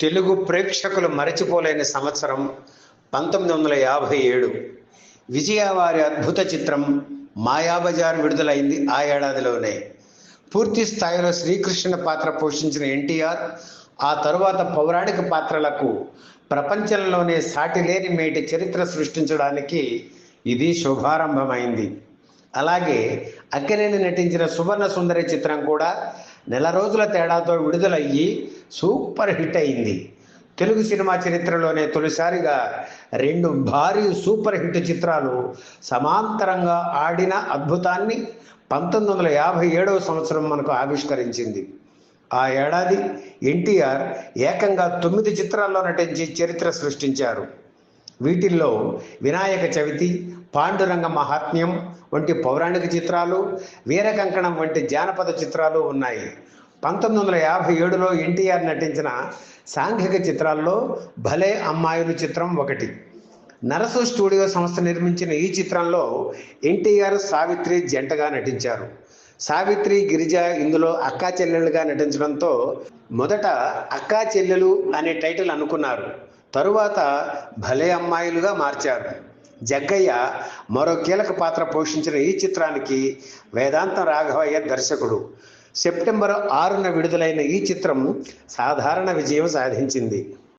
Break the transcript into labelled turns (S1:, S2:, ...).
S1: తెలుగు ప్రేక్షకులు మరచిపోలేని సంవత్సరం పంతొమ్మిది వందల యాభై ఏడు. విజయవారి అద్భుత చిత్రం మాయాబజార్ విడుదలైంది ఆ ఏడాదిలోనే. పూర్తి స్థాయిలో శ్రీకృష్ణ పాత్ర పోషించిన ఎన్టీఆర్ ఆ తరువాత పౌరాణిక పాత్రలకు ప్రపంచంలోనే సాటి లేని మేటి చరిత్ర సృష్టించడానికి ఇది శుభారంభమైంది. అలాగే అక్కినేని నటించిన సువర్ణ సుందరి చిత్రం కూడా నెల రోజుల తేడాతో విడుదలయ్యి సూపర్ హిట్ అయింది. తెలుగు సినిమా చరిత్రలోనే తొలిసారిగా రెండు భారీ సూపర్ హిట్ చిత్రాలు సమాంతరంగా ఆడిన అద్భుతాన్ని పంతొమ్మిది వందల యాభై ఏడవ సంవత్సరం మనకు ఆవిష్కరించింది. ఆ ఏడాది ఎన్టీఆర్ ఏకంగా తొమ్మిది చిత్రాల్లో నటించి చరిత్ర సృష్టించారు. వీటిల్లో వినాయక చవితి పాండురంగ మహాత్మ్యం వంటి పౌరాణిక చిత్రాలు వీరకంకణం వంటి జానపద చిత్రాలు ఉన్నాయి. పంతొమ్మిది వందల యాభై ఏడులో ఎన్టీఆర్ నటించిన సాంఘిక చిత్రాల్లో భలే అమ్మాయిలు చిత్రం ఒకటి. నరసు స్టూడియో సంస్థ నిర్మించిన ఈ చిత్రంలో ఎన్టీఆర్ సావిత్రి జంటగా నటించారు. సావిత్రి గిరిజ ఇందులో అక్కా చెల్లెలుగా నటించడంతో మొదట అక్కా చెల్లెలు అనే టైటిల్ అనుకున్నారు. తరువాత భలే అమ్మాయిలుగా మార్చారు. జగ్గయ్య మరో కీలక పాత్ర పోషించిన ఈ చిత్రానికి వేదాంతం రాఘవయ్య దర్శకుడు. సెప్టెంబర్ ఆరున విడుదలైన ఈ చిత్రం సాధారణ విజయం సాధించింది.